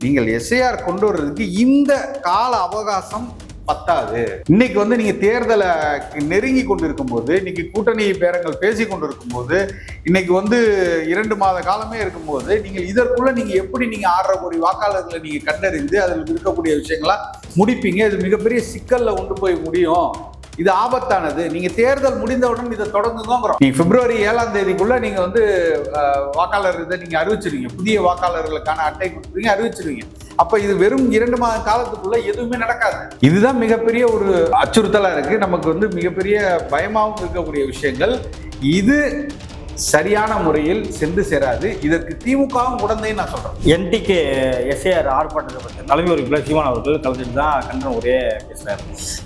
நீங்கள் எஸ்ஐஆர் கொண்டு வர்றதுக்கு இந்த கால அவகாசம் பத்தாது. இன்னைக்கு வந்து நீங்க தேர்தலை நெருங்கி கொண்டிருக்கும் போது இன்னைக்கு கூட்டணி பேரங்கள் பேசி கொண்டிருக்கும் போது இன்னைக்கு வந்து இரண்டு மாத காலமே இருக்கும்போது நீங்கள் இதற்குள்ள நீங்க எப்படி நீங்க ஆறரை கோடி வாக்காளர்களை நீங்க கண்டறிந்து அதில் இருக்கக்கூடிய விஷயங்களா முடிப்பீங்க? இது மிகப்பெரிய சிக்கல்ல கொண்டு போய் முடியும். இது ஆபத்தானது. நீங்க தேர்தல் முடிந்தவுடன் இதை தொடங்குங்கிறோம் நீங்க பிப்ரவரி ஏழாம் தேதிக்குள்ள நீங்க வந்து வாக்காளர் இதை நீங்க அறிவிச்சிருவீங்க. புதிய வாக்காளர்களுக்கான அட்டை கொடுத்துருவீங்க அறிவிச்சிருவீங்க. அப்ப இது வெறும் இரண்டு மாத காலத்துக்குள்ள எதுவுமே நடக்காது. இதுதான் மிகப்பெரிய ஒரு அச்சுறுத்தலா இருக்கு. நமக்கு வந்து மிகப்பெரிய பயமாகவும் இருக்கக்கூடிய விஷயங்கள். இது சரியான முறையில் சென்று சேராது. இதற்கு திமுகவும் உடந்தைன்னு நான் சொல்றேன். என்டிகே எஸ்ஏஆர் ஆர்ப்பாட்டத்தை பற்றி தலைமை உறுப்பினர் சீமான் அவர்கள் கலந்துட்டு தான் கண்டன உரையே பேசுகிறார்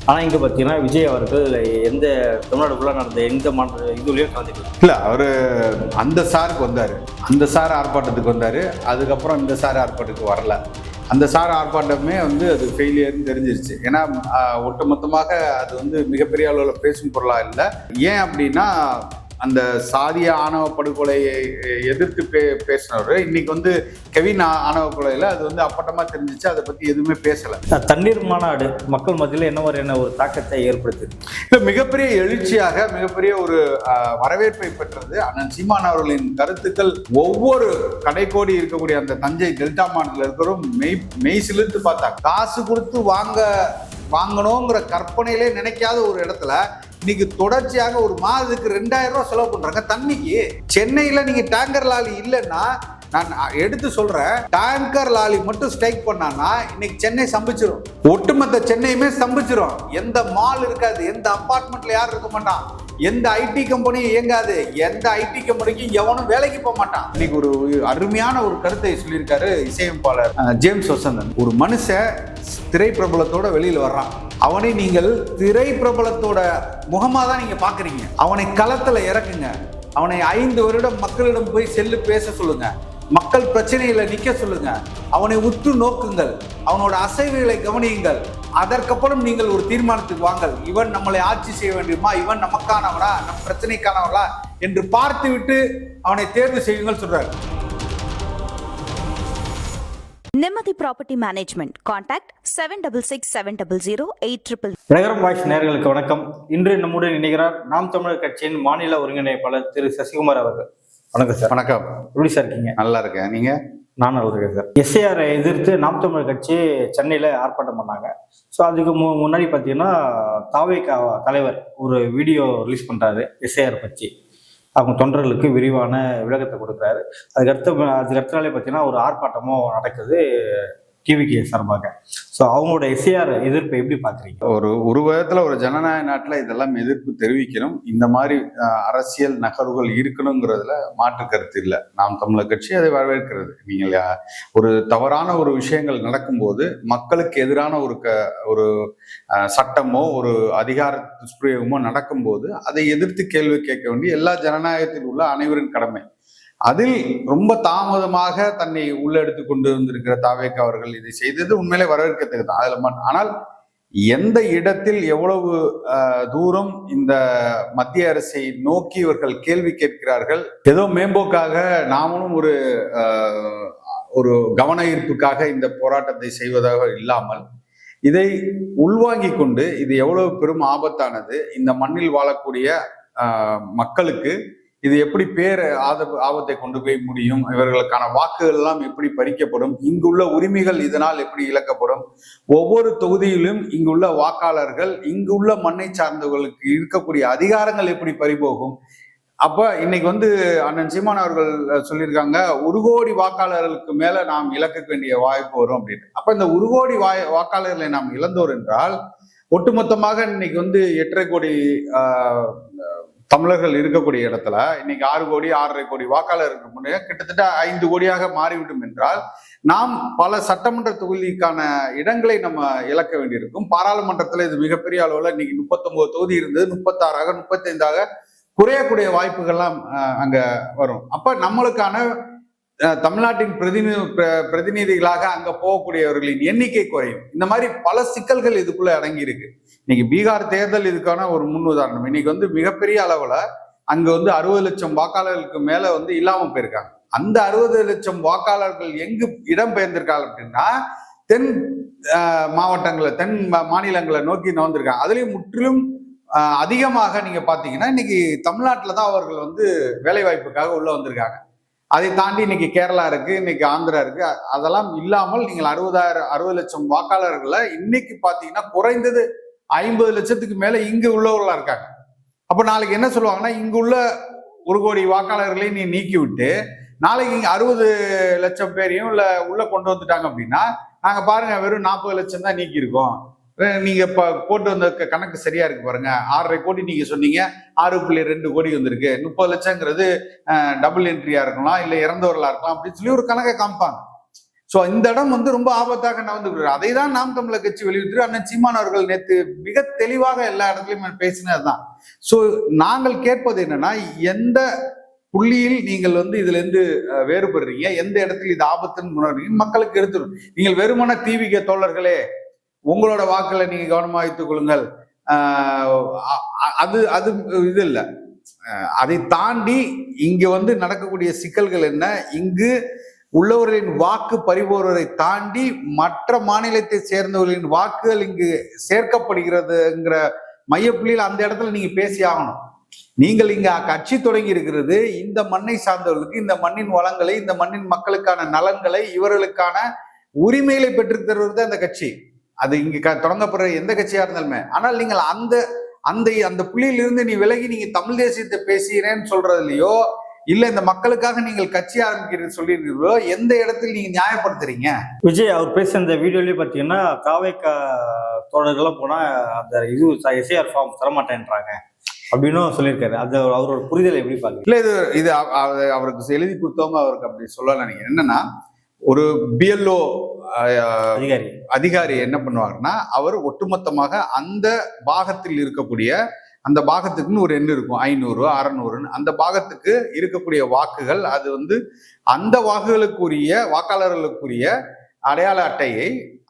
ஆனால் இங்கே பார்த்தீங்கன்னா விஜய் அவர்கள் எந்த தமிழ்நாடு ஃபுல்லாக நடந்த எந்த மாநில இதுலேயும் கலந்துக்கல. இல்ல அவரு அந்த சாருக்கு வந்தாரு. அந்த சார் ஆர்ப்பாட்டத்துக்கு வந்தாரு. அதுக்கப்புறம் இந்த சார் ஆர்ப்பாட்டத்துக்கு வரல. அந்த சார் ஆர்ப்பாட்டமே வந்து அது ஃபெயிலியர்னு தெரிஞ்சிருச்சு. ஏன்னா ஒட்டுமொத்தமாக அது வந்து மிகப்பெரிய அளவில் பேசும் பொருளா இல்லை. ஏன் அப்படின்னா அந்த சாதிய ஆணவ படுகொலையை எதிர்த்து பே பேசினவர். இன்னைக்கு வந்து கெவின் ஆணவ கொலையில அது வந்து அப்பட்டமா தெரிஞ்சிச்சு. அதை பத்தி எதுவுமே பேசல. தண்ணீர் மாநாடு மக்கள் மத்தியில் என்ன மாதிரியான ஒரு தாக்கத்தை ஏற்படுத்துது இல்ல மிகப்பெரிய எழுச்சியாக மிகப்பெரிய ஒரு வரவேற்பை பெற்றது அண்ணன் சீமான் அவர்களின் கருத்துக்கள். ஒவ்வொரு கடைக்கோடி இருக்கக்கூடிய அந்த தஞ்சை டெல்டா மாநில இருக்கிறோம் மெய் மெய் சிலிர்த்து பார்த்தா காசு கொடுத்து வாங்க வாங்கணுங்கிற கற்பனையிலே நினைக்காத ஒரு இடத்துல இன்னைக்கு தொடர்ச்சியாக ஒரு மாதத்துக்கு ரெண்டாயிரம் ரூபாய் செலவு பண்றாங்க. தண்ணிக்கு சென்னையில நீங்க டேங்கர் லாரி இல்லைன்னா நான் எடுத்து சொல்றேன் டேங்கர் லாரி மட்டும் ஸ்ட்ரைக் பண்ணான்னா இன்னைக்கு சென்னை சம்பிச்சிரும். ஒட்டுமொத்த சென்னையுமே ஸ்தம்பிச்சிரும் எந்த மால் இருக்காது எந்த அபார்ட்மெண்ட்ல யாரும் இருக்க மாட்டான் எந்த ஐடி கம்பெனியும் இயங்காது. எந்த ஐடி கம்பெனிக்கும் எவனும் வேலைக்கு போக மாட்டான். இன்னைக்கு ஒரு அருமையான ஒரு கருத்தை சொல்லியிருக்காரு இசையமைப்பாளர் ஜேம்ஸ் வசந்தன். ஒரு மனுஷன் திரைப்பிரபலத்தோட வெளியில் வர்றான். அவனை நீங்கள் திரைப்பிரபலத்தோட முகமாக தான் நீங்கள் பார்க்குறீங்க அவனை களத்தில் இறக்குங்க. அவனை ஐந்து வருடம் மக்களிடம் போய் செல்லு பேச சொல்லுங்கள் மக்கள் பிரச்சனையில நிக்க சொல்லுங்க. அவனை உற்று நோக்குங்கள். அவனோட அசைவுகளை கவனியுங்கள். அதற்கப்புறம் நீங்கள் ஒரு தீர்மானத்துக்கு வாங்கள். இவன் நம்மளை ஆட்சி செய்ய வேண்டுமா? இவன் நமக்கானவனா? நம் பிரச்சனைக்கானவனா என்று பார்த்துவிட்டு அவனை தேர்வு செய்யுங்கள் சொல்றாரு. Nimmathi property management contact seven double six seven double zero eight triple நகரம் வாய்ஸ் நேயர்களுக்கு வணக்கம். இன்று நம்முடன் இணைகிறார் நாம் தமிழர் கட்சியின் மாநில ஒருங்கிணைப்பாளர் திரு சசிகுமார் அவர்கள். வணக்கம் சார். வணக்கம். எப்படி சார் இருக்கீங்க? நல்லா இருக்கேன். நீங்க? நான் நல்லா இருக்கேன் சார். எஸ்ஏஆரை எதிர்த்து நாம் தமிழர் கட்சி சென்னையில் ஆர்ப்பாட்டம் பண்ணாங்க. ஸோ அதுக்கு மு முன்னாடி பார்த்தீங்கன்னா தாவேகா தலைவர் ஒரு வீடியோ ரிலீஸ் பண்ணுறாரு எஸ்ஏஆர் பற்றி அவங்க தொண்டர்களுக்கு விரிவான விளக்கத்தை கொடுக்குறாரு. அதுக்கடுத்த அதுக்கு அடுத்த நாளே பார்த்தீங்கன்னா ஒரு ஆர்ப்பாட்டமும் நடக்குது. டிவிகே சார்பாக. ஸோ அவங்களோட எஸ்ஏஆர் எதிர்ப்பை எப்படி பார்க்குறீங்க? ஒரு ஒரு விதத்தில் ஒரு ஜனநாயக நாட்டில் இதெல்லாம் எதிர்ப்பு தெரிவிக்கணும். இந்த மாதிரி அரசியல் நகர்வுகள் இருக்கணுங்கிறதுல மாற்று கருத்து இல்லை. நாம் தமிழர் கட்சி அதை வரவேற்கிறது. நீங்கள் ஒரு தவறான ஒரு விஷயங்கள் நடக்கும்போது மக்களுக்கு எதிரான ஒரு க ஒரு சட்டமோ ஒரு அதிகார துஷ்பிரயோகமோ நடக்கும்போது அதை எதிர்த்து கேள்வி கேட்க வேண்டிய எல்லா ஜனநாயகத்தில் உள்ள அனைவரின் கடமை. அதில் ரொம்ப தாமதமாக தன்னை உள்ளெடுத்து கொண்டு வந்திருக்கிற தாவேக் அவர்கள் இதை செய்தது உண்மையிலே வரவேற்கத்தக்கது தான் அதில் ஆனால் எந்த இடத்தில் எவ்வளவு தூரம் இந்த மத்திய அரசை நோக்கி இவர்கள் கேள்வி கேட்கிறார்கள் ஏதோ மேம்போக்காக நாமளும் ஒரு ஒரு கவன ஈர்ப்புக்காக இந்த போராட்டத்தை செய்வதாக இல்லாமல் இதை உள்வாங்கிக் கொண்டு இது எவ்வளவு பெரும் ஆபத்தானது இந்த மண்ணில் வாழக்கூடிய மக்களுக்கு இது எப்படி பேர் ஆத ஆபத்தை கொண்டு போய் முடியும்? இவர்களுக்கான வாக்குகள் எல்லாம் எப்படி பறிக்கப்படும்? இங்குள்ள உரிமைகள் இதனால் எப்படி இழக்கப்படும்? ஒவ்வொரு தொகுதியிலும் இங்குள்ள வாக்காளர்கள் இங்குள்ள மண்ணை சார்ந்தவர்களுக்கு இருக்கக்கூடிய அதிகாரங்கள் எப்படி பறிபோகும்? அப்ப இன்னைக்கு வந்து அண்ணன் சீமான் அவர்கள் சொல்லியிருக்காங்க ஒரு கோடி வாக்காளர்களுக்கு மேல நாம் இழக்க வேண்டிய வாய்ப்பு வரும் அப்படின்னு. அப்ப இந்த ஒரு கோடி வாய் வாக்காளர்களை நாம் இழந்தோர் என்றால் ஒட்டுமொத்தமாக இன்னைக்கு வந்து எட்டரை கோடி ஆஹ், தமிழர்கள் இருக்கக்கூடிய இடத்துல இன்னைக்கு ஆறு கோடி ஆறரை கோடி வாக்காளருக்கு முன்னே கிட்டத்தட்ட ஐந்து கோடியாக மாறிவிடும் என்றால் நாம் பல சட்டமன்ற தொகுதிக்கான இடங்களை நம்ம இழக்க வேண்டியிருக்கும். பாராளுமன்றத்தில் இது மிகப்பெரிய அளவில் இன்னைக்கு முப்பத்தொன்பது தொகுதி இருந்தது முப்பத்தாறாக முப்பத்தைந்தாக குறையக்கூடிய வாய்ப்புகள்லாம் அங்கே வரும். அப்போ நம்மளுக்கான தமிழ்நாட்டின் பிரதிநி பிரதிநிதிகளாக அங்க போகக்கூடியவர்களின் எண்ணிக்கை குறையும். இந்த மாதிரி பல சிக்கல்கள் இதுக்குள்ள அடங்கி இருக்கு இன்னைக்கு பீகார் தேர்தல் இதுக்கான ஒரு முன் உதாரணம். இன்னைக்கு வந்து மிகப்பெரிய அளவுல அங்க வந்து அறுபது லட்சம் வாக்காளர்களுக்கு மேல வந்து இல்லாம போயிருக்காங்க. அந்த அறுபது லட்சம் வாக்காளர்கள் எங்கு இடம் பெயர்ந்திருக்காங்க அப்படின்னா தென் மாவட்டங்களை தென் மாநிலங்களை நோக்கி நோந்திருக்காங்க அதுலயும் முற்றிலும் அதிகமாக நீங்க பாத்தீங்கன்னா இன்னைக்கு தமிழ்நாட்டில் தான் அவர்கள் வந்து வேலை வாய்ப்புக்காக உள்ள வந்திருக்காங்க. அதை தாண்டி இன்னைக்கு கேரளா இருக்கு இன்னைக்கு ஆந்திரா இருக்கு. அதெல்லாம் இல்லாமல் நீங்கள் அறுபதாயிரம் அறுபது லட்சம் வாக்காளர்களை இன்னைக்கு பார்த்தீங்கன்னா குறைந்தது ஐம்பது லட்சத்துக்கு மேல இங்கு உள்ளவர்களா இருக்காங்க. அப்ப நாளைக்கு என்ன சொல்லுவாங்கன்னா இங்கு உள்ள ஒரு கோடி வாக்காளர்களை நீ நீக்கி விட்டு நாளைக்கு இங்க அறுபது லட்சம் பேரையும் இல்ல உள்ள கொண்டு வந்துட்டாங்க அப்படின்னா நாங்க பாருங்க வெறும் நாற்பது லட்சம் தான் நீக்கி இருக்கோம் நீங்க இப்போ போட்டு வந்த கணக்கு சரியா இருக்கு பாருங்க. ஆறரை கோடி நீங்க சொன்னீங்க. ஆறு புள்ளி ரெண்டு கோடி வந்திருக்கு. முப்பது லட்சங்கிறது டபுள் என்ட்ரியா இருக்கலாம் இல்ல இறந்தவர்களா இருக்கலாம் அப்படின்னு சொல்லி ஒரு கணக்கை காமிப்பாங்க. சோ இந்த இடம் வந்து ரொம்ப ஆபத்தாக நகர்ந்து அதை தான் நாம் தமிழர் கட்சி வெளியிட்டு அண்ணன் சீமான் அவர்கள் நேற்று மிக தெளிவாக எல்லா இடத்துலயும் பேசினதுதான். ஸோ நாங்கள் கேட்பது என்னன்னா எந்த புள்ளியில் நீங்கள் வந்து இதுல இருந்து வேறுபடுறீங்க? எந்த இடத்துல இது ஆபத்துன்னு உணர்றீங்க மக்களுக்கு எடுத்துடும் நீங்கள் வெறுமன தீவிக தோழர்களே உங்களோட வாக்களை நீங்க கவனமா வைத்துக் கொள்ளுங்கள். அது அது இது இல்லை அதை தாண்டி இங்க வந்து நடக்கக்கூடிய சிக்கல்கள் என்ன? இங்கு உள்ளவர்களின் வாக்கு பறிபோர்வதை தாண்டி மற்ற மாநிலத்தை சேர்ந்தவர்களின் வாக்குகள் இங்கு சேர்க்கப்படுகிறதுங்கிற மையப்புள்ளியில் அந்த இடத்துல நீங்க பேசி ஆகணும். நீங்கள் இங்க கட்சி தொடங்கி இருக்கிறது. இந்த மண்ணை சார்ந்தவர்களுக்கு இந்த மண்ணின் வளங்களை இந்த மண்ணின் மக்களுக்கான நலன்களை இவர்களுக்கான உரிமைகளை பெற்றுத் தருவது அந்த கட்சி. அது இங்க க- தொடங்கப்படுற எந்த கட்சியா இருந்தாலுமே. ஆனால் நீங்கள் அந்த அந்த அந்த புள்ளியிலிருந்து நீ விலகி நீங்க தமிழ் தேசியத்தை பேசுகிறேன்னு சொல்றதுலயோ இல்ல இந்த மக்களுக்காக நீங்கள் கட்சி ஆரம்பிக்கிறது சொல்லியிருக்கிறீர்களோ எந்த இடத்தில் நீங்க நியாயப்படுத்துறீங்க? விஜய் அவர் பேசுற இந்த வீடியோலயே பார்த்தீங்கன்னா தாவேக்கா தோழர்கள்லாம் போனால் அந்த இது எஸ்ஏஆர் ஃபார்ம் தரமாட்டேன்றாங்க அப்படின்னும் சொல்லியிருக்காரு. அது அவரோட புரிதலை எப்படி பார்க்குறீங்க? இல்ல இது இது அவ- அவ- அவருக்கு எழுதி கொடுத்தவங்க அவருக்கு அப்படி சொல்லல. நீங்க என்னன்னா ஒரு பிஎல்ஓ அதிகாரி. அதிகாரி என்ன பண்ணுவாருன்னா அவர் ஒட்டுமொத்தமாக அந்த பாகத்தில் இருக்கக்கூடிய அந்த பாகத்துக்குன்னு ஒரு எண் இருக்கும் ஐநூறு அறநூறுன்னு. அந்த பாகத்துக்கு இருக்கக்கூடிய வாக்குகள் அது வந்து அந்த வாக்குகளுக்குரிய வாக்காளர்களுக்குரிய அடையாள அட்டையை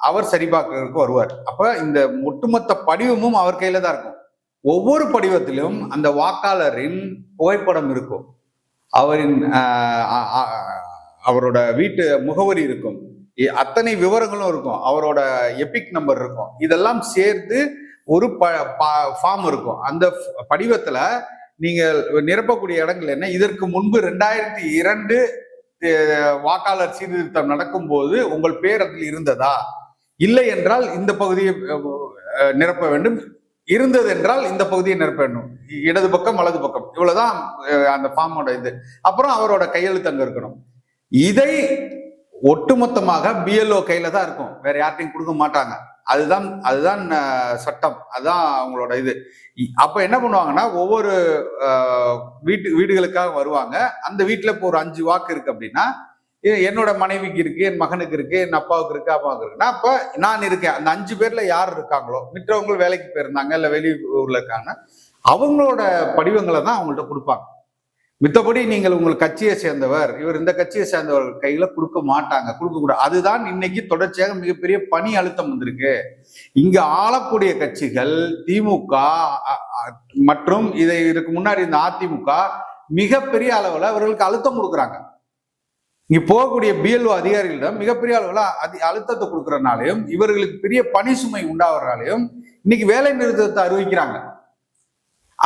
அவர் சரிபார்க்கறதுக்கு வருவார். அப்ப இந்த ஒட்டுமொத்த படிவமும் அவர் கையில தான் இருக்கும். ஒவ்வொரு படிவத்திலும் அந்த வாக்காளரின் புகைப்படம் இருக்கும். அவரின் அவரோட வீட்டு முகவரி இருக்கும். இ- அத்தனை விவரங்களும் இருக்கும். அவரோட எபிக் நம்பர் இருக்கும். இதெல்லாம் சேர்த்து ஒரு ப ஃபார்ம் இருக்கும். அந்த படிவத்தில் படிவத்துல நீங்கள் நிரப்பக்கூடிய இடங்கள் என்ன? இதற்கு முன்பு ரெண்டாயிரத்தி இரண்டு வாக்காளர் சீர்திருத்தம் நடக்கும்போது உங்கள் பேர் அதில் இருந்ததா? இல்லை என்றால் இந்த பகுதியை நிரப்ப வேண்டும். இருந்தது என்றால் இந்த பகுதியை நிரப்ப வேண்டும். இடது பக்கம் வலது பக்கம். இவ்வளவுதான் அந்த ஃபார்மோட இது. அப்புறம் அவரோட கையெழுத்து அங்க இருக்கணும். இதை ஒட்டுமொத்தமாக பிஎல்ஓ கையில தான் இருக்கும். வேற யார்ட்டையும் கொடுக்க மாட்டாங்க. அதுதான் அதுதான் சட்டம். அதுதான் அவங்களோட இது. அப்ப என்ன பண்ணுவாங்கன்னா ஒவ்வொரு வீட்டு வீடுகளுக்காக வருவாங்க. அந்த வீட்டுல இப்போ ஒரு அஞ்சு வாக்கு இருக்கு அப்படின்னா என்னோட மனைவிக்கு இருக்கு என் மகனுக்கு இருக்கு என் அப்பாவுக்கு இருக்கு அப்பாவுக்கு இருக்குன்னா அப்ப நான் இருக்கேன். அந்த அஞ்சு பேர்ல யார் இருக்காங்களோ மிற்றவங்க வேலைக்கு போயிருந்தாங்க இல்ல வெளி இருக்காங்க அவங்களோட படிவங்களை தான் அவங்கள்ட்ட கொடுப்பாங்க. மித்தபடி நீங்கள் உங்கள் கட்சியை சேர்ந்தவர் இவர் இந்த கட்சியை சேர்ந்தவர் கையில கொடுக்க மாட்டாங்க கொடுக்க கூடாது அதுதான் இன்னைக்கு தொடர்ச்சியாக மிகப்பெரிய பணி அழுத்தம் வந்திருக்கு. இங்க ஆளக்கூடிய கட்சிகள் திமுக மற்றும் இதை இதுக்கு முன்னாடி இந்த அதிமுக மிகப்பெரிய அளவுல அவர்களுக்கு அழுத்தம் கொடுக்குறாங்க. இங்க போகக்கூடிய பிஎல்ஓ அதிகாரிகளிடம் மிகப்பெரிய அளவுல அதி அழுத்தத்தை கொடுக்குறனாலையும் இவர்களுக்கு பெரிய பணி சுமை உண்டாகிறனாலையும் இன்னைக்கு வேலை நிறுத்தத்தை அறிவிக்கிறாங்க.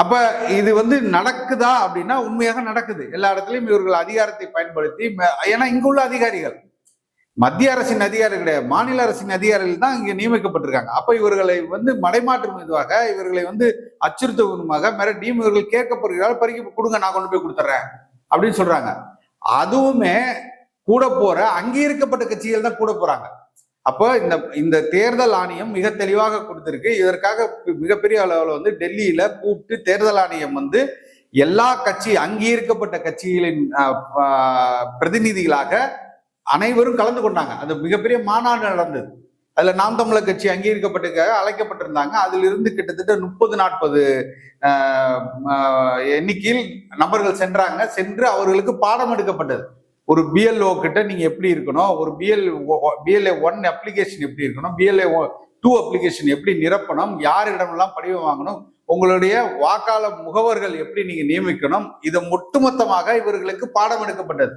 அப்ப இது வந்து நடக்குதா அப்படின்னா உண்மையாக நடக்குது. எல்லா இடத்துலையும் இவர்கள் அதிகாரத்தை பயன்படுத்தி ஏன்னா இங்க உள்ள அதிகாரிகள். மத்திய அரசின் அதிகாரிகள் கிடையாது. மாநில அரசின் அதிகாரிகள் தான் இங்க நியமிக்கப்பட்டிருக்காங்க. அப்ப இவர்களை வந்து மடைமாற்றும் இதுவாக இவர்களை வந்து அச்சுறுத்துவதுமாக டீம் இவர்கள் கேட்கப்படுகிறார்கள். பறிக்க கொடுங்க நான் கொண்டு போய் கொடுத்துட்றேன் அப்படின்னு சொல்றாங்க. அதுவுமே கூட போற அங்கீகரிக்கப்பட்ட கட்சிகள் தான் கூட போறாங்க. அப்போ இந்த இந்த தேர்தல் ஆணையம் மிக தெளிவாக கொடுத்துருக்கு. இதற்காக மிகப்பெரிய அளவில் வந்து டெல்லியில கூப்பிட்டு தேர்தல் ஆணையம் வந்து எல்லா கட்சி அங்கீகரிக்கப்பட்ட கட்சிகளின் பிரதிநிதிகளாக அனைவரும் கலந்து கொண்டாங்க. அது மிகப்பெரிய மாநாடு நடந்தது. அதுல நாம் தமிழர் கட்சி அங்கீகரிக்கப்பட்டு அழைக்கப்பட்டிருந்தாங்க. அதிலிருந்து கிட்டத்தட்ட முப்பது நாற்பது எண்ணிக்கையில் நபர்கள் சென்றாங்க. சென்று அவர்களுக்கு பாடம் எடுக்கப்பட்டது. ஒரு பிஎல்ஓ கிட்ட நீங்க எப்படி இருக்கணும்? ஒரு பிஎல் பிஎல்ஏ ஒன் அப்ளிகேஷன் எப்படி இருக்கணும்? பிஎல்ஏ டூ அப்ளிகேஷன் எப்படி நிரப்பணும்? யாரிடமெல்லாம் படிவம் வாங்கணும்? உங்களுடைய வாக்காளர் முகவர்கள் எப்படி நீங்க நியமிக்கணும்? இது ஒட்டுமொத்தமாக இவர்களுக்கு பாடம் எடுக்கப்பட்டது.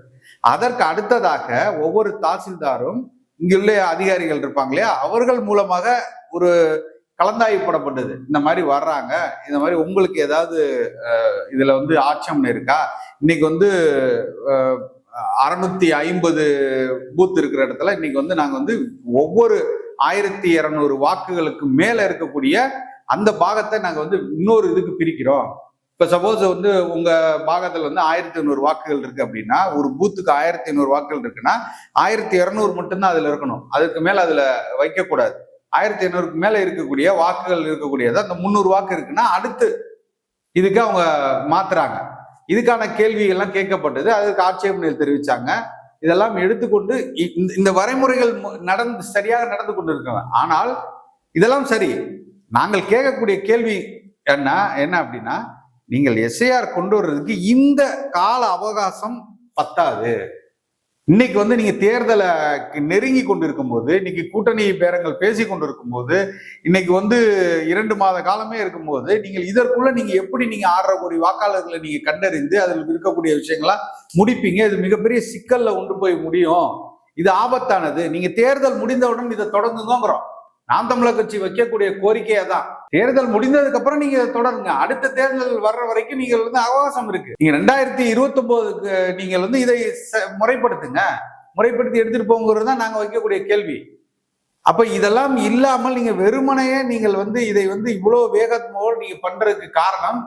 அதற்கு அடுத்ததாக ஒவ்வொரு தாசில்தாரும் இங்குள்ள அதிகாரிகள் இருப்பாங்க இல்லையா? அவர்கள் மூலமாக ஒரு கலந்தாய்வு போடப்பட்டது. இந்த மாதிரி வர்றாங்க. இந்த மாதிரி உங்களுக்கு ஏதாவது இதுல வந்து ஆட்சம் இருக்கா? இன்னைக்கு வந்து அறுநூத்தி ஐம்பது பூத் இருக்கிற இடத்துல இன்னைக்கு வந்து நாங்கள் வந்து ஒவ்வொரு ஆயிரத்தி இரநூறு வாக்குகளுக்கு மேலே இருக்கக்கூடிய அந்த பாகத்தை நாங்கள் வந்து இன்னொரு இதுக்கு பிரிக்கிறோம். இப்போ சப்போஸ் வந்து உங்கள் பாகத்தில் வந்து ஆயிரத்தி ஐநூறு வாக்குகள் இருக்குது அப்படின்னா ஒரு பூத்துக்கு ஆயிரத்தி ஐநூறு வாக்குகள் இருக்குன்னா ஆயிரத்தி இரநூறு மட்டும்தான் அதில் இருக்கணும். அதுக்கு மேலே அதில் வைக்கக்கூடாது. ஆயிரத்தி ஐநூறுக்கு மேலே இருக்கக்கூடிய வாக்குகள் இருக்கக்கூடியது அந்த முந்நூறு வாக்கு இருக்குன்னா அடுத்து இதுக்கு அவங்க மாத்துறாங்க. இதுக்கான கேள்விகள்லாம் கேட்கப்பட்டது. அதுக்கு ஆட்சேபனைகள் தெரிவிச்சாங்க. இதெல்லாம் எடுத்துக்கொண்டு இந்த- இந்த வரைமுறைகள் மு- நடந்து சரியாக நடந்து கொண்டு இருக்காங்க ஆனால் இதெல்லாம் சரி. நாங்கள் கேட்கக்கூடிய கேள்வி என்ன என்ன அப்படின்னா நீங்கள் எஸ்ஐஆர் கொண்டு வர்றதுக்கு இந்த கால அவகாசம் பத்தாது. இன்னைக்கு வந்து நீங்க தேர்தலை நெருங்கி கொண்டு இருக்கும்போது இன்னைக்கு கூட்டணி பேரங்கள் பேசி கொண்டு இருக்கும்போது இன்னைக்கு வந்து இரண்டு மாத காலமே இருக்கும்போது நீங்கள் இதற்குள்ள நீங்க எப்படி நீங்க ஆறரை கோடி வாக்காளர்களை நீங்க கண்டறிந்து அதில் இருக்கக்கூடிய விஷயங்களா முடிப்பீங்க? இது மிகப்பெரிய சிக்கல்ல கொண்டு போய் முடியும். இது ஆபத்தானது. நீங்க தேர்தல் முடிந்தவுடன் இதை தொடங்குங்கிறோம் நாம் தமிழர் கட்சி வைக்கக்கூடிய கோரிக்கையே தான் தேர்தல் முடிந்ததுக்கு அப்புறம் நீங்க தொடருங்க. அடுத்த தேர்தல் வர்ற வரைக்கும் நீங்கள் வந்து அவகாசம் இருக்கு. நீங்க ரெண்டாயிரத்தி இருபத்தி ஒன்பதுக்கு நீங்கள் வந்து இதை ச- முறைப்படுத்துங்க. முறைப்படுத்தி எடுத்துட்டு போங்கிறது தான் நாங்க வைக்கக்கூடிய கேள்வி. அப்ப இதெல்லாம் இல்லாமல் நீங்க வெறுமனையே நீங்கள் வந்து இதை வந்து இவ்வளவு வேகத்தோடு நீங்க பண்றதுக்கு காரணம்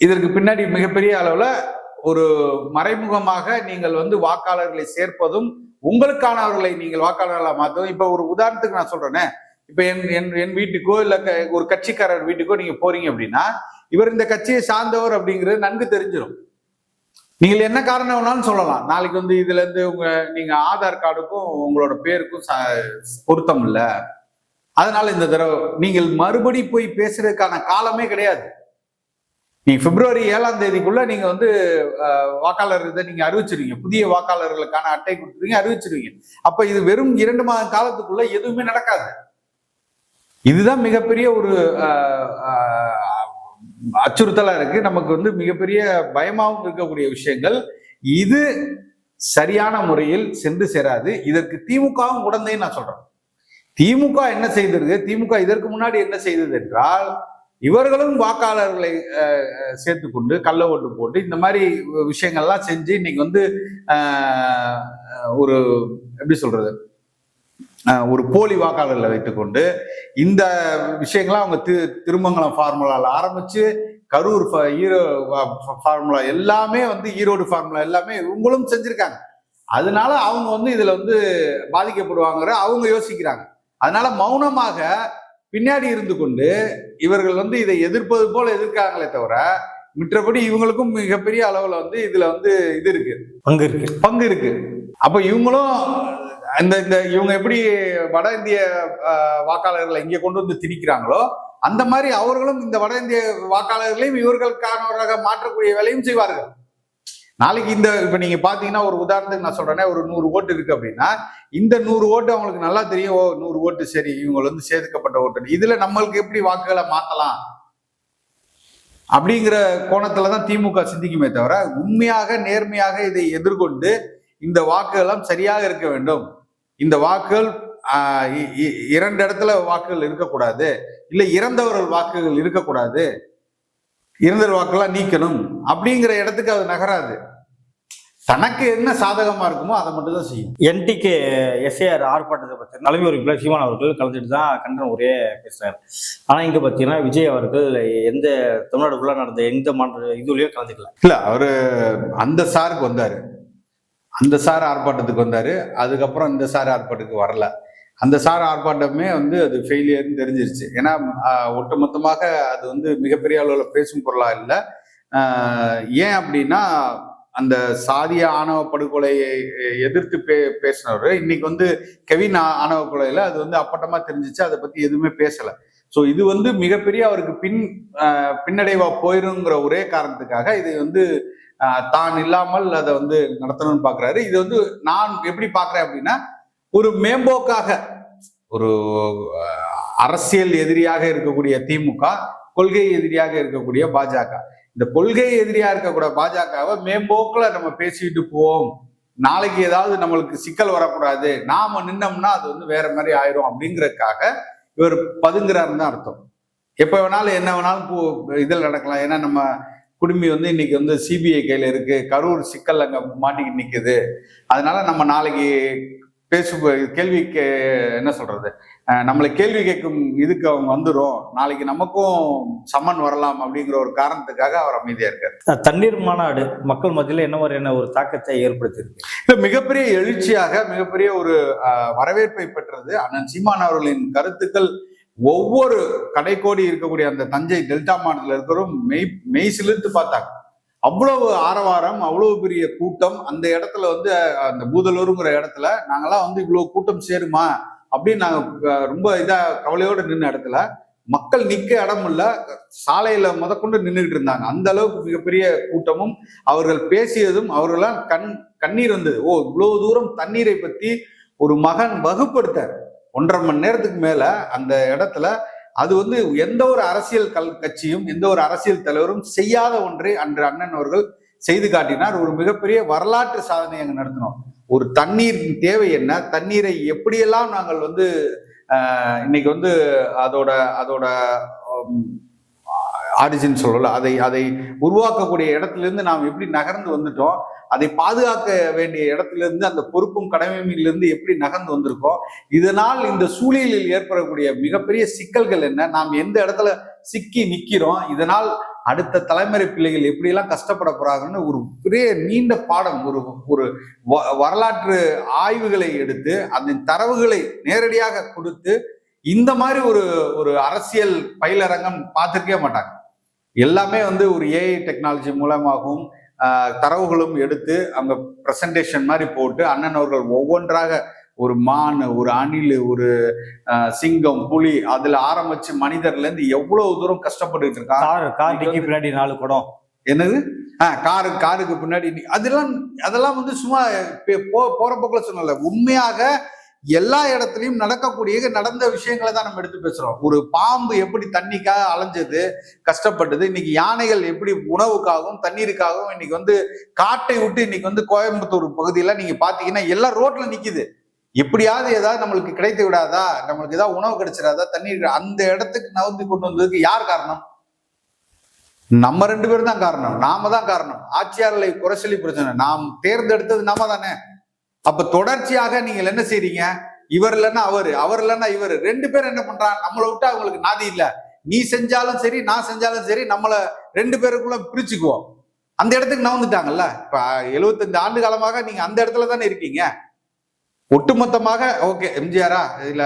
இதற்கு பின்னாடி மிகப்பெரிய அளவுல ஒரு மறைமுகமாக நீங்கள் வந்து வாக்காளர்களை சேர்ப்பதும் உங்களுக்கானவர்களை நீங்கள் வாக்காளர்களாக மாற்றவும் இப்போ ஒரு உதாரணத்துக்கு நான் சொல்றேனே. இப்போ என் என் என் வீட்டுக்கோ இல்லை ஒரு கட்சிக்காரர் வீட்டுக்கோ நீங்க போறீங்க அப்படின்னா இவர் இந்த கட்சியை சார்ந்தவர் அப்படிங்கிறது நன்கு தெரிஞ்சிடும் நீங்கள் என்ன காரணம் வேணாலும் சொல்லலாம். நாளைக்கு வந்து இதுல இருந்து உங்க நீங்க ஆதார் கார்டுக்கும் உங்களோட பேருக்கும் ச- பொருத்தம் இல்லை. அதனால இந்த தடவை நீங்கள் மறுபடி போய் பேசுறதுக்கான காலமே கிடையாது. நீ பிப்ரவரி ஏழாம் தேதிக்குள்ள நீங்க வந்து வாக்காளர் இதை நீங்க அறிவிச்சிருவீங்க. புதிய வாக்காளர்களுக்கான அட்டை கொடுத்துருவீங்க அறிவிச்சிருவீங்க. அப்ப இது வெறும் இரண்டு மாத காலத்துக்குள்ள எதுவுமே நடக்காது. இதுதான் மிகப்பெரிய ஒரு அச்சுறுத்தலாக அச்சுறுத்தலா இருக்கு. நமக்கு வந்து மிகப்பெரிய பயமாகவும் இருக்கக்கூடிய விஷயங்கள். இது சரியான முறையில் சென்று சேராது. இதற்கு திமுகவும் உடந்தைன்னு நான் சொல்றேன். திமுக என்ன செய்திருக்கு? திமுக இதற்கு முன்னாடி என்ன செய்தது என்றால் இவர்களும் வாக்காளர்களை சேர்த்து கொண்டு கள்ள ஓட்டு போட்டு இந்த மாதிரி விஷயங்கள்லாம் செஞ்சு இன்னைக்கு வந்து ஒரு எப்படி சொல்றது ஒரு போலி வாக்காளர்களை வைத்துக்கொண்டு இந்த விஷயங்கள்லாம் அவங்க திரு திருமங்கலம் ஃபார்முலாவில் ஆரம்பிச்சு கரூர் ஃப- ஈரோ ஃபார்முலா எல்லாமே வந்து ஈரோடு ஃபார்முலா எல்லாமே இவங்களும் செஞ்சுருக்காங்க. அதனால அவங்க வந்து இதில் வந்து பாதிக்கப்படுவாங்கிற அவங்க யோசிக்கிறாங்க. அதனால மௌனமாக பின்னாடி இருந்து கொண்டு இவர்கள் வந்து இதை எதிர்ப்பது போல எதிர்க்காங்களே தவிர மற்றபடி இவங்களுக்கும் மிகப்பெரிய அளவுல வந்து இதுல வந்து இது இருக்கு. பங்கு இருக்கு. பங்கு இருக்கு. அப்ப இவங்களும் இந்த இந்த இவங்க எப்படி வட இந்திய வாக்காளர்களை இங்க கொண்டு வந்து திணிக்கிறாங்களோ அந்த மாதிரி அவர்களும் இந்த வட இந்திய வாக்காளர்களையும் இவர்களுக்கானவராக மாற்றக்கூடிய வேலையும் செய்வார்கள். நாளைக்கு இந்த இப்போ நீங்கள் பார்த்தீங்கன்னா ஒரு உதாரணத்துக்கு நான் சொல்றேனே ஒரு நூறு ஓட்டு இருக்குது அப்படின்னா இந்த நூறு ஓட்டு அவங்களுக்கு நல்லா தெரியும் ஓ நூறு ஓட்டு சரி இவங்க வந்து சேர்த்துக்கப்பட்ட ஓட்டு இதில் நம்மளுக்கு எப்படி வாக்குகளை மாற்றலாம் அப்படிங்கிற கோணத்துல தான் திமுக சிந்திக்குமே தவிர உண்மையாக நேர்மையாக இதை எதிர்கொண்டு இந்த வாக்குகளும் சரியாக இருக்க வேண்டும். இந்த வாக்குகள் இ- இ- இரண்டு இடத்துல வாக்குகள் இருக்கக்கூடாது. இல்லை இறந்தவர்கள் வாக்குகள் இருக்கக்கூடாது. இறந்தவர் வாக்கெல்லாம் நீக்கணும் அப்படிங்கிற இடத்துக்கு அது நகராது. தனக்கு என்ன சாதகமா இருக்குமோ அதை மட்டும் தான் செய்யும். என்டிகே எஸ்ஏஆர் ஆர்ப்பாட்டத்தை பற்றி தலைமை உறுப்பினர் சீமான் அவர்கள் கலந்துட்டு தான் கண்டன உரையே பேசுறாரு. ஆனா இங்க பார்த்தீங்கன்னா விஜய் அவர்கள் எந்த தமிழ்நாடு ஃபுல்லாக நடந்த எந்த மாநில இதுலயும் கலந்துக்கல. இல்ல அவரு அந்த சாருக்கு வந்தாரு. அந்த சார் ஆர்ப்பாட்டத்துக்கு வந்தாரு. அதுக்கப்புறம் இந்த சார் ஆர்ப்பாட்டத்துக்கு வரல. அந்த சார் ஆர்ப்பாட்டமே வந்து அது ஃபெயிலியர்னு தெரிஞ்சிருச்சு. ஏன்னா ஒட்டுமொத்தமாக அது வந்து மிகப்பெரிய அளவில் பேசும் பொருளாக இல்லை. ஏன் அப்படின்னா அந்த சாதிய ஆணவ படுகொலையை எதிர்த்து பே பேசினவர். இன்னைக்கு வந்து கெவின் ஆணவ கொலையில அது வந்து அப்பட்டமா தெரிஞ்சிச்சு. அதை பத்தி எதுவுமே பேசல. ஸோ இது வந்து மிகப்பெரிய அவருக்கு பின் பின்னடைவா போயிருங்கிற ஒரே காரணத்துக்காக இதை வந்து தான் இல்லாமல் அதை வந்து நடத்தணும்னு பாக்குறாரு. இது வந்து நான் எப்படி பாக்குறேன் அப்படின்னா ஒரு மேம்போக்காக ஒரு அரசியல் எதிரியாக இருக்கக்கூடிய திமுக கொள்கை எதிரியாக இருக்கக்கூடிய பாஜக. இந்த கொள்கை எதிரியா இருக்கக்கூடிய பாஜகவை மேம்போக்கில் நம்ம பேசிட்டு போவோம். நாளைக்கு ஏதாவது நம்மளுக்கு சிக்கல் வரக்கூடாது. நாம நின்னோம்னா அது வந்து வேற மாதிரி ஆயிரும் அப்படிங்கிறதுக்காக இவர் பதுங்குறாருன்னு தான் அர்த்தம். எப்போ வேணாலும் என்ன வேணாலும் இதில் நடக்கலாம். ஏன்னா நம்ம குடுமி வந்து இன்னைக்கு வந்து சிபிஐ கையில் இருக்கு. கரூர் சிக்கல் அங்கே மாட்டிக்கிட்டு நிற்குது அதனால நம்ம நாளைக்கு பேசு கேள்வி கே என்ன சொல்றது? நம்மளை கேள்வி கேட்கும் இதுக்கு அவங்க வந்துரும். நாளைக்கு நமக்கும் சம்மன் வரலாம் அப்படிங்கிற ஒரு காரணத்துக்காக அவர் அமைதியா இருக்காரு. தண்ணீர் மாநாடு மக்கள் மத்தியில் என்ன மாதிரியான ஒரு தாக்கத்தை ஏற்படுத்தியிருக்கு? இது மிகப்பெரிய எழுச்சியாக மிகப்பெரிய ஒரு வரவேற்பை பெற்றது அண்ணன் சீமான் அவர்களின் கருத்துக்கள். ஒவ்வொரு கடைக்கோடி இருக்கக்கூடிய அந்த தஞ்சை டெல்டா மாவட்டத்தில் இருக்கிறவரும் மெய் மெய் சிலிர்த்து பார்த்தாங்க. அவ்வளவு ஆரவாரம் அவ்வளவு பெரிய கூட்டம் அந்த இடத்துல வந்து அந்த பூதலூருங்கிற இடத்துல நாங்கெல்லாம் வந்து இவ்வளவு கூட்டம் சேருமா? அப்படின்னு நாங்க ரொம்ப இதா கவலையோடு நின்ன இடத்துல மக்கள் நிக்க இடம் இல்ல சாலையில முதற்கொண்டு நின்றுகிட்டு இருந்தாங்க. அந்த அளவுக்கு மிகப்பெரிய கூட்டமும் அவர்கள் பேசியதும் அவர்களாம் கண் கண்ணீர் வந்தது. ஓ இவ்வளவு தூரம் தண்ணீரை பத்தி ஒரு மகன் வகுப்படுத்தார். ஒன்றரை மணி நேரத்துக்கு மேல அந்த இடத்துல அது வந்து எந்த ஒரு அரசியல் கல் கட்சியும் எந்த ஒரு அரசியல் தலைவரும் செய்யாத ஒன்றை அன்று அண்ணன் அவர்கள் செய்து காட்டினார். ஒரு மிகப்பெரிய வரலாற்று சாதனை அங்கே நடத்தினோம். ஒரு தண்ணீர் தேவை என்ன? தண்ணீரை எப்படியெல்லாம் நாங்கள் வந்து இன்னைக்கு வந்து அதோட அதோட ஆரிஜின் சொல்லல. அதை அதை உருவாக்கக்கூடிய இடத்துல இருந்து நாம் எப்படி நகர்ந்து வந்துட்டோம் அதை பாதுகாக்க வேண்டிய இடத்துல இருந்து அந்த பொறுப்பும் கடமையிலிருந்து எப்படி நகர்ந்து வந்திருக்கோம் இதனால் இந்த சூழலில் ஏற்படக்கூடிய மிகப்பெரிய சிக்கல்கள் என்ன நாம் எந்த இடத்துல சிக்கி நிற்கிறோம் இதனால் அடுத்த தலைமுறை பிள்ளைகள் எப்படியெல்லாம் கஷ்டப்பட போறாங்கன்னு ஒரு பெரிய நீண்ட பாடம் ஒரு ஒரு வ- வரலாற்று ஆய்வுகளை எடுத்து அந்த தரவுகளை நேரடியாக கொடுத்து இந்த மாதிரி ஒரு ஒரு அரசியல் பயிலரங்கம் பார்த்துருக்கவே மாட்டாங்க. எல்லாமே வந்து ஒரு ஏஐ டெக்னாலஜி மூலமாகவும் ஆஹ், தரவுகளும் எடுத்து அங்க பிரசன்டேஷன் மாதிரி போட்டு அண்ணன் அவர்கள் ஒவ்வொன்றாக ஒரு மான் ஒரு அணில் ஒரு ஆஹ், சிங்கம் புலி அதுல ஆரம்பிச்சு மனிதர்ல இருந்து எவ்வளவு தூரம் கஷ்டப்பட்டுட்டு இருக்காங்க கார் கார் பின்னாடி நாலு குடம். என்னது? ஆ காரு காருக்கு பின்னாடி. அதெல்லாம் அதெல்லாம் வந்து சும்மா போற போக்குல சொன்னல உண்மையாக எல்லா இடத்துலையும் நடக்கக்கூடிய நடந்த விஷயங்களை தான் நம்ம எடுத்து பேசுறோம். ஒரு பாம்பு எப்படி தண்ணிக்காக அலைஞ்சது கஷ்டப்பட்டது இன்னைக்கு யானைகள் எப்படி உணவுக்காகவும் தண்ணீருக்காகவும் இன்னைக்கு வந்து காட்டை விட்டு இன்னைக்கு வந்து கோயம்புத்தூர் பகுதியில நீங்க பாத்தீங்கன்னா எல்லாம் ரோட்ல நிக்குது. எப்படியாவது ஏதாவது நம்மளுக்கு கிடைத்து விடாதா? நம்மளுக்கு ஏதாவது உணவு கிடைச்சிடாதா? தண்ணீர் அந்த இடத்துக்கு நகர்ந்து கொண்டு வந்ததுக்கு யார் காரணம்? நம்ம ரெண்டு பேரும் தான் காரணம். நாம தான் காரணம். ஆட்சியாளர்களை குறை சொல்லி பிரச்சனை. நாம் தேர்ந்தெடுத்தது நாம தானே. அப்ப தொடர்ச்சியாக நீங்கள் என்ன செய்றீங்க? இவர் இல்லைன்னா அவரு அவர் இல்லைன்னா இவர். ரெண்டு பேரும் என்ன பண்றாங்க? நம்மளை விட்டு அவங்களுக்கு நாதி இல்ல. நீ செஞ்சாலும் சரி நான் செஞ்சாலும் சரி நம்மள ரெண்டு பேருக்குள்ள பிரிச்சுக்குவோம். அந்த இடத்துக்கு நவுந்துட்டாங்கல்ல இப்ப எழுபத்தஞ்சு ஆண்டு காலமாக நீங்க அந்த இடத்துல தானே இருக்கீங்க. ஒட்டுமொத்தமாக ஓகே எம்ஜிஆரா? இல்ல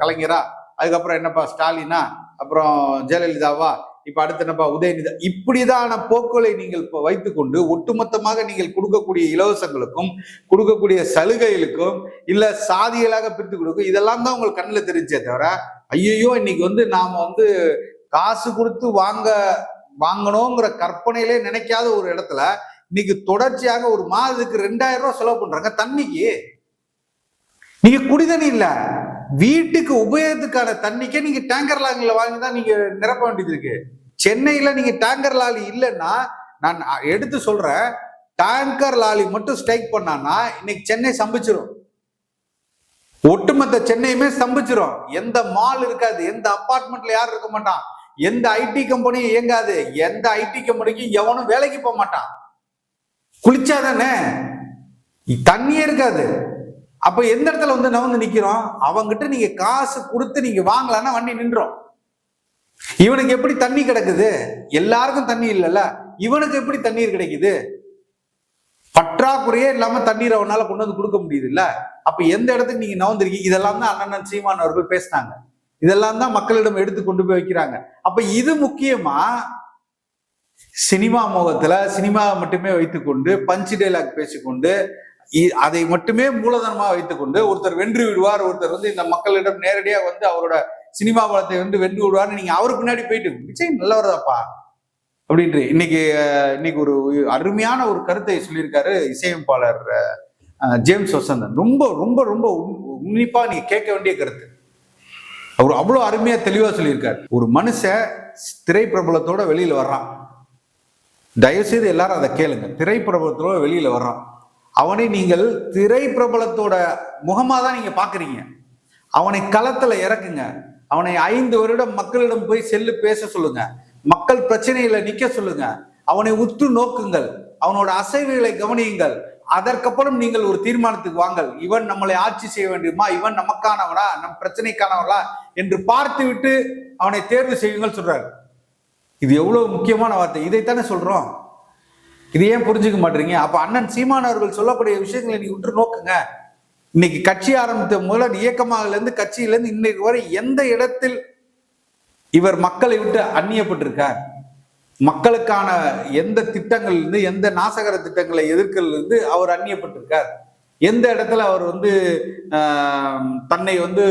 கலைஞரா? அதுக்கப்புறம் என்னப்பா ஸ்டாலினா? அப்புறம் ஜெயலலிதாவா? இப்ப அடுத்து என்னப்பா உதயநிதி இப்படிதான போக்குகளை நீங்கள் இப்ப வைத்துக்கொண்டு ஒட்டுமொத்தமாக நீங்கள் கொடுக்கக்கூடிய இலவசங்களுக்கும் கொடுக்கக்கூடிய சலுகைகளுக்கும் இல்ல சாதிகளாக பிரித்து கொடுக்கும் இதெல்லாம் தான் உங்களுக்கு கண்ணில் தெரிஞ்சே தவிர ஐயோ இன்னைக்கு வந்து நாம வந்து காசு கொடுத்து வாங்க வாங்கணுங்கிற கற்பனையிலே நினைக்காத ஒரு இடத்துல இன்னைக்கு தொடர்ச்சியாக ஒரு மாதத்துக்கு ரெண்டாயிரம் ரூபாய் செலவு பண்றாங்க தண்ணிக்கு. நீங்க குடிதண்ணி இல்லை. வீட்டுக்கு உபயோகத்துக்கான தண்ணிக்கே நீங்க டேங்கர் லாரில வாங்கி தான் நீங்க நிரப்ப வேண்டியது இருக்கு. சென்னையில நீங்க டேங்கர் லாரி இல்லைன்னா நான் எடுத்து சொல்றேன் டேங்கர் லாரி மட்டும் ஸ்ட்ரைக் பண்ணான்னா இன்னைக்கு சென்னை சம்பிச்சிரும். ஒட்டுமொத்த சென்னையுமே ஸ்தம்பிச்சிரும் எந்த மால் இருக்காது எந்த அப்பார்ட்மெண்ட்ல யாரும் இருக்க மாட்டான். எந்த ஐடி கம்பெனியும் இயங்காது. எந்த ஐடி கம்பெனிக்கும் எவனும் வேலைக்கு போக மாட்டான். குளிச்சாதானே? தண்ணியே இருக்காது. அப்ப எந்த இடத்துல வந்து நவந்து நிக்கிறோம்? அவங்ககிட்ட நீங்க காசு கொடுத்து நீங்க வாங்கலாம்னா வண்டி நின்றோம். இவனுக்கு எப்படி தண்ணி கிடக்குது? எல்லாருக்கும் தண்ணி இல்லைல்ல. இவனுக்கு எப்படி தண்ணீர் கிடைக்குது? பற்றாக்குறையே இல்லாம தண்ணீர் அவனால கொண்டு வந்து கொடுக்க முடியுது இல்ல அப்ப எந்த இடத்துக்கு நீங்க நவந்திருக்கீங்க? இதெல்லாம் தான் அண்ணன் சீமான் அவர்கள் பேசினாங்க. இதெல்லாம் தான் மக்களிடம் எடுத்து கொண்டு போய் வைக்கிறாங்க. அப்ப இது முக்கியமா சினிமா மோகத்துல சினிமாவை மட்டுமே வைத்துக்கொண்டு பஞ்சு டைலாக் பேசிக்கொண்டு அதை மட்டுமே மூலதனமாக வைத்துக்கொண்டு ஒருத்தர் வென்று விடுவார் ஒருத்தர் வந்து இந்த மக்களிடம் நேரடியாக வந்து அவரோட சினிமா பலத்தை வந்து வென்று விடுவார்னு நீங்க அவருக்கு முன்னாடி போயிட்டு விஜய் நல்லவர்தாப்பா அப்படின்ட்டு. இன்னைக்கு இன்னைக்கு ஒரு அருமையான ஒரு கருத்தை சொல்லியிருக்காரு இசையமைப்பாளர் ஜேம்ஸ் வசந்தன். ரொம்ப ரொம்ப ரொம்ப உன்னிப்பா நீங்க கேட்க வேண்டிய கருத்து. அவர் அவ்வளோ அருமையா தெளிவா சொல்லியிருக்கார். ஒரு மனுஷன் திரைப்பிரபலத்தோட வெளியில வர்றான். தயவுசெய்து எல்லாரும் அதை கேளுங்க. திரைப்பிரபலத்தோட வெளியில வர்றான். அவனை நீங்கள் திரைப்பிரபலத்தோட முகமாக தான் நீங்கள் பார்க்குறீங்க அவனை களத்தில் இறக்குங்க. அவனை ஐந்து வருடம் மக்களிடம் போய் செல்லு பேச சொல்லுங்க. மக்கள் பிரச்சனையில நிக்க சொல்லுங்க. அவனை உற்று நோக்குங்கள். அவனோட அசைவுகளை கவனியுங்கள். அதற்கப்புறம் நீங்கள் ஒரு தீர்மானத்துக்கு வாங்கள். இவன் நம்மளை ஆட்சி செய்ய வேண்டுமா? இவன் நமக்கானவனா? நம் பிரச்சனைக்கானவனா என்று பார்த்து விட்டு அவனை தேர்வு செய்யுங்கள் சொல்றாரு. இது எவ்வளவு முக்கியமான வார்த்தை. இதைத்தானே சொல்றோம். இது ஏன் புரிஞ்சுக்க மாட்டீங்க அப்ப அண்ணன் சீமான் அவர்கள் சொல்லக்கூடிய விஷயங்களை நீ உற்று நோக்குங்க. இன்னைக்கு கட்சி ஆரம்பித்த முதல் இயக்கமாக இருந்து கட்சியில இருந்து இன்னைக்கு வரை எந்த இடத்தில் இவர் மக்களை விட்டு அந்நியப்பட்டிருக்கார்? மக்களுக்கான எந்த திட்டங்கள் இருந்து எந்த நாசகர திட்டங்களை எதிர்க்கல இருந்து அவர் அந்நியப்பட்டிருக்கார்? எந்த இடத்துல அவர் வந்து தன்னை வந்து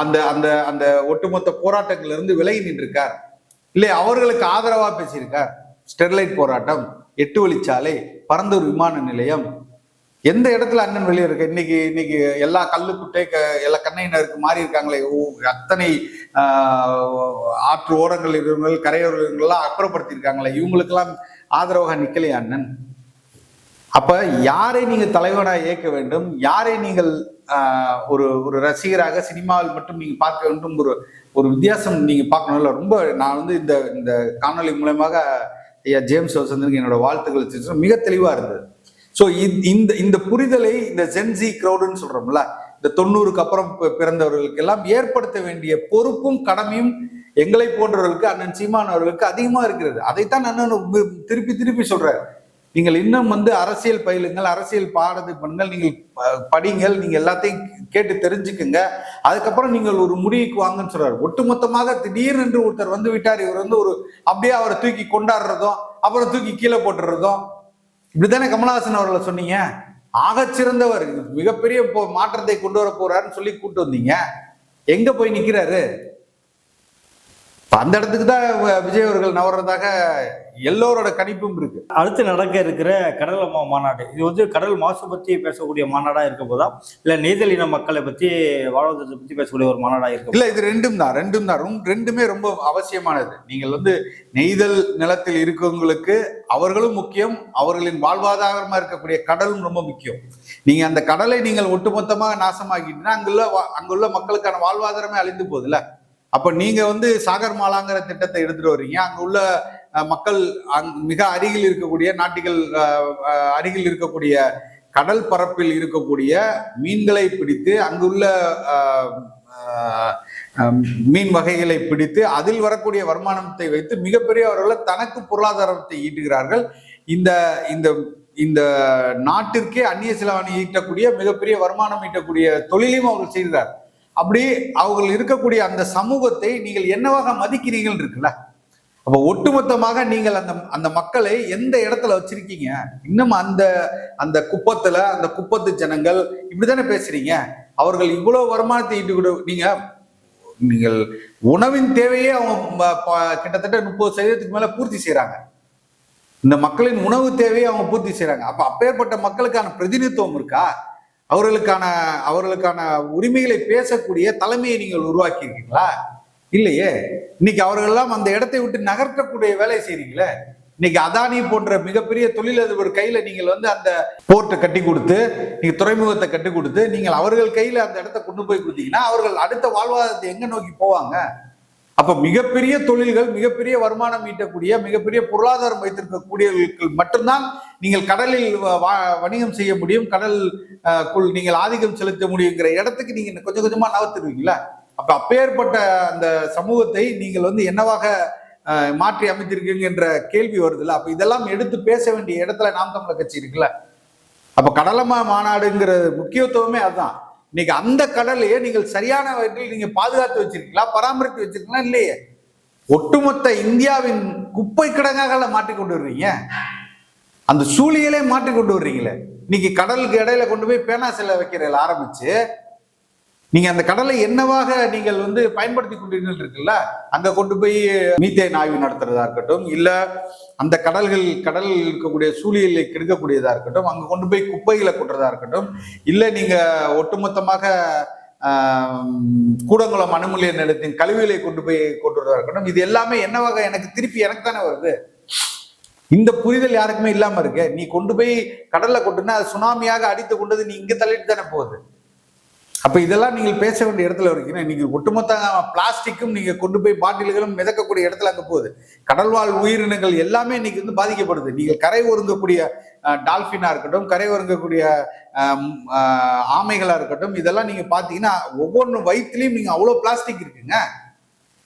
அந்த அந்த அந்த ஒட்டுமொத்த போராட்டங்கள்ல இருந்து விலகி நின்றிருக்கார்? இல்லை அவர்களுக்கு ஆதரவா பேசியிருக்கார்? ஸ்டெர்லைட் போராட்டம் எட்டு வழிச்சாலை பரந்தூர் விமான நிலையம். எந்த இடத்துல அண்ணன் வெளியே இருக்கு? இன்னைக்கு இன்னைக்கு எல்லா கல்லு குட்டை க எல்லா கண்ணையினருக்கு மாறி இருக்காங்களே. ஓ, அத்தனை ஆற்று ஓரங்கள் இருக்கிறவங்க கரையோரங்கள்லாம் அப்புறப்படுத்தியிருக்காங்களே. இவங்களுக்கெல்லாம் ஆதரவாக நிக்கலையா அண்ணன்? அப்ப யாரை நீங்க தலைவனாக இயக்க வேண்டும்? யாரை நீங்கள் ஒரு ஒரு ரசிகராக சினிமாவில் மட்டும் நீங்க பார்க்க வேண்டும்? ஒரு ஒரு வித்தியாசம் நீங்க பார்க்கணும்ல ரொம்ப நான் வந்து இந்த இந்த காணொலி மூலமாக ஐயா ஜேம்ஸ் வசந்தனுக்கு என்னோட வாழ்த்துக்கள் மிக தெளிவா இருந்தது. ஸோ இந்த இந்த புரிதலை இந்த ஜென்சி க்ரௌடுன்னு சொல்றோம்ல இந்த தொண்ணூறுக்கு அப்புறம் பிறந்தவர்களுக்கு எல்லாம் ஏற்படுத்த வேண்டிய பொறுப்பும் கடமையும் எங்களை போன்றவர்களுக்கு அண்ணன் சீமான் அவர்களுக்கு அதிகமா இருக்கிறது. அதைத்தான் அண்ணன் திருப்பி திருப்பி சொல்றாரு நீங்கள் இன்னும் வந்து அரசியல் பயிலுங்கள் அரசியல் பாடத்தை பண்ணுங்கள் நீங்கள் ப- படிங்கள் நீங்கள் எல்லாத்தையும் கேட்டு தெரிஞ்சுக்குங்க. அதுக்கப்புறம் நீங்கள் ஒரு முடிவுக்கு வாங்கன்னு சொல்றாரு. ஒட்டுமொத்தமாக திடீர்னு ஒருத்தர் வந்து விட்டார். இவர் வந்து ஒரு அப்படியே அவரை தூக்கி கொண்டாடுறதும் அப்புறம் தூக்கி கீழே போட்டுறதும் இப்படித்தானே கமலஹாசன் அவர்களை சொன்னீங்க? ஆகச் சிறந்தவர். மிகப்பெரிய மாற்றத்தை கொண்டு வர போறாருன்னு சொல்லி கூப்பிட்டு வந்தீங்க. எங்க போய் நிக்கிறாரு? அந்த இடத்துக்கு தான் வ- விஜய் அவர்கள் நவர்றதாக எல்லோரோட கணிப்பும் இருக்கு. அடுத்து நடக்க இருக்கிற கடல் மாநாடு. இது வந்து கடல் மாசு பத்தி பேசக்கூடிய மாநாடா இருக்க போதா? இல்ல நெய்தல் இன மக்களை பத்தி வாழ்வாதாரத்தை பத்தி பேசக்கூடிய ஒரு மாநாடா இருக்க? இல்ல இது ரெண்டும் தான் ரெண்டும் தான். ரெண்டுமே ரொம்ப அவசியமானது. நீங்கள் வந்து நெய்தல் நிலத்தில் இருக்கவங்களுக்கு அவர்களும் முக்கியம் அவர்களின் வாழ்வாதாரமா இருக்கக்கூடிய கடலும் ரொம்ப முக்கியம். நீங்க அந்த கடலை நீங்கள் ஒட்டுமொத்தமாக நாசமாக்கிட்டீங்கன்னா அங்குள்ள அங்குள்ள மக்களுக்கான வாழ்வாதாரமே அழிந்து போகுதுல்ல? அப்ப நீங்க வந்து சாகர் மாலாங்கிற திட்டத்தை எடுத்துட்டு வர்றீங்க அங்க உள்ள மக்கள் அங் மிக அருகில் இருக்கக்கூடிய நாட்டிகள் அருகில் இருக்கக்கூடிய கடல் பரப்பில் இருக்கக்கூடிய மீன்களை பிடித்து அங்குள்ள மீன் வகைகளை பிடித்து அதில் வரக்கூடிய வருமானத்தை வைத்து மிகப்பெரிய அவர்கள் தனக்கு பொருளாதாரத்தை ஈட்டுகிறார்கள். இந்த இந்த இந்த நாட்டிற்கே அந்நிய செலவாணி ஈட்டக்கூடிய மிகப்பெரிய வருமானம் ஈட்டக்கூடிய தொழிலையும் அவர்கள் செய்கிறார். அப்படி அவர்கள் இருக்கக்கூடிய அந்த சமூகத்தை நீங்கள் என்னவாக மதிக்கிறீர்கள் இருக்குல்ல? அப்போ ஒட்டுமொத்தமாக நீங்கள் அந்த அந்த மக்களை எந்த இடத்துல வச்சிருக்கீங்க? இன்னும் அந்த அந்த குப்பத்துல அந்த குப்பத்து ஜனங்கள் இப்படித்தானே பேசுறீங்க? அவர்கள் இவ்வளவு வருமானத்தை ஈட்டு நீங்க நீங்கள் உணவின் தேவையே அவங்க ப- கிட்டத்தட்ட முப்பது சதவீதத்துக்கு மேல பூர்த்தி செய்யறாங்க இந்த மக்களின் உணவு தேவையை அவங்க பூர்த்தி செய்யறாங்க அப்ப அப்பேற்பட்ட மக்களுக்கான பிரதிநிதித்துவம் இருக்கா? அவர்களுக்கான அவர்களுக்கான உரிமைகளை பேசக்கூடிய தலைமையை நீங்கள் உருவாக்கி இருக்கீங்களா இல்லையே? இன்னைக்கு அவர்கள்லாம் அந்த இடத்தை விட்டு நகர்த்தக்கூடிய வேலையை செய்றீங்களே? இன்னைக்கு அதானி போன்ற மிகப்பெரிய தொழிலதிபர் கையில நீங்கள் வந்து அந்த போர்ட்டை கட்டி கொடுத்து நீங்க துறைமுகத்தை கட்டி கொடுத்து நீங்கள் அவர்கள் கையில அந்த இடத்த கொண்டு போய் கொடுத்தீங்கன்னா அவர்கள் அடுத்த வாழ்வாதாரத்தை எங்க நோக்கி போவாங்க? அப்ப மிகப்பெரிய தொழில்கள் மிகப்பெரிய வருமானம் ஈட்டக்கூடிய மிகப்பெரிய பொருளாதாரம் வைத்திருக்கக்கூடியவர்கள் மட்டும்தான் நீங்கள் கடலில் வ- வணிகம் செய்ய முடியும் கடல் குள் நீங்கள் ஆதிக்கம் செலுத்த முடியுங்கிற இடத்துக்கு நீங்க கொஞ்சம் கொஞ்சமா நகர்த்துருவீங்களா அப்ப அப்பேற்பட்ட அந்த சமூகத்தை நீங்கள் வந்து என்னவாக மாற்றி மாற்றி அமைத்திருக்கீங்கன்ற கேள்வி வருதுல்ல? அப்ப இதெல்லாம் எடுத்து பேச வேண்டிய இடத்துல நாம் தமிழர் கட்சி இருக்குல்ல? அப்ப கடலமா மாநாடுங்கிற முக்கியத்துவமே அதுதான். இன்னைக்கு அந்த கடலையே நீங்கள் சரியான வகையில் நீங்க பாதுகாத்து வச்சிருக்கீங்களா? பராமரித்து வச்சிருக்கீங்களா? இல்லையே. ஒட்டுமொத்த இந்தியாவின் குப்பை கிடங்காக மாற்றி கொண்டு வர்றீங்க. அந்த சூழியலே மாற்றி கொண்டு வர்றீங்களே. இன்னைக்கு கடலுக்கு இடையில கொண்டு போய் பேனா சிலை வைக்கிறதுல ஆரம்பிச்சு நீங்க அந்த கடலை என்னவாக நீங்கள் வந்து பயன்படுத்தி கொண்டீர்கள் இருக்குல்ல அங்க கொண்டு போய் மீத்தேன் ஆய்வு நடத்துறதா இருக்கட்டும் இல்ல அந்த கடல்கள் கடலில் இருக்கக்கூடிய சூழியலை கெடுக்கக்கூடியதா இருக்கட்டும் அங்க கொண்டு போய் குப்பைகளை கொட்டுறதா இருக்கட்டும் இல்ல நீங்க ஒட்டுமொத்தமாக கூடங்குளம் அணுமில்ய நிலையத்தின் கழிவுகளை கொண்டு போய் கொண்டுறதா இருக்கட்டும் இது எல்லாமே என்னவாக எனக்கு திருப்பி எனக்கு தானே வருது? இந்த புரிதல் யாருக்குமே இல்லாம இருக்கு. நீ கொண்டு போய் கடல்ல கொண்டுனா அது சுனாமியாக அடித்து கொண்டது நீ இங்க தள்ளிட்டு தானே போகுது. அப்போ இதெல்லாம் நீங்கள் பேச வேண்டிய இடத்துல இருக்கீங்க. நீங்கள் ஒட்டுமொத்த பிளாஸ்டிக்கும் நீங்கள் கொண்டு போய் பாட்டில்களும் மிதக்கக்கூடிய இடத்துல அங்கே போகுது. கடல்வாழ் உயிரினங்கள் எல்லாமே இன்னைக்கு வந்து பாதிக்கப்படுது. நீங்கள் கரை ஒருங்கக்கூடிய டால்ஃபினாக இருக்கட்டும் கரை ஒருங்கக்கூடிய ஆமைகளாக இருக்கட்டும் இதெல்லாம் நீங்கள் பார்த்தீங்கன்னா ஒவ்வொன்று வயிற்றுலையும் நீங்கள் அவ்வளோ பிளாஸ்டிக் இருக்குங்க.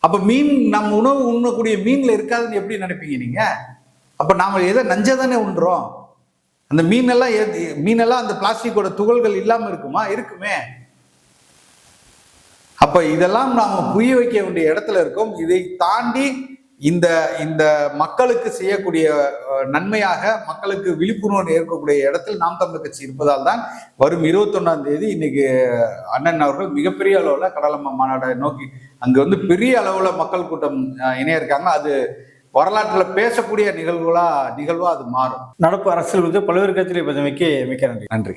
அப்போ மீன் நம்ம உணவு உண்ணக்கூடிய மீன்ல இருக்காதுன்னு எப்படி நினைப்பீங்க நீங்கள் அப்போ நாம் எதை நஞ்சதானே உண்றோம்? அந்த மீனெல்லாம் மீனெல்லாம் அந்த பிளாஸ்டிக்கோட துகள்கள் இல்லாமல் இருக்குமா? இருக்குமே. அப்ப இதெல்லாம் நாம புரிய வைக்க வேண்டிய இடத்துல இருக்கோம். இதை தாண்டி இந்த இந்த மக்களுக்கு செய்யக்கூடிய நன்மையாக மக்களுக்கு விழிப்புணர்வு ஏற்கக்கூடிய இடத்தில் நாம் தமிழர் கட்சி இருப்பதால் தான் வரும் இருபத்தொன்னாம் தேதி இன்னைக்கு அண்ணன் அவர்கள் மிகப்பெரிய அளவுல கடலம்மா மாநாட்டை நோக்கி அங்க வந்து பெரிய அளவுல மக்கள் கூட்டம் இணைய இருக்காங்க அது வரலாற்றுல பேசக்கூடிய நிகழ்வுகளா நிகழ்வா அது மாறும். நடப்பு அரசியல் குறித்து பல்வேறு கருத்துக்களை பதவிக்கு மிக்க நன்றி. நன்றி.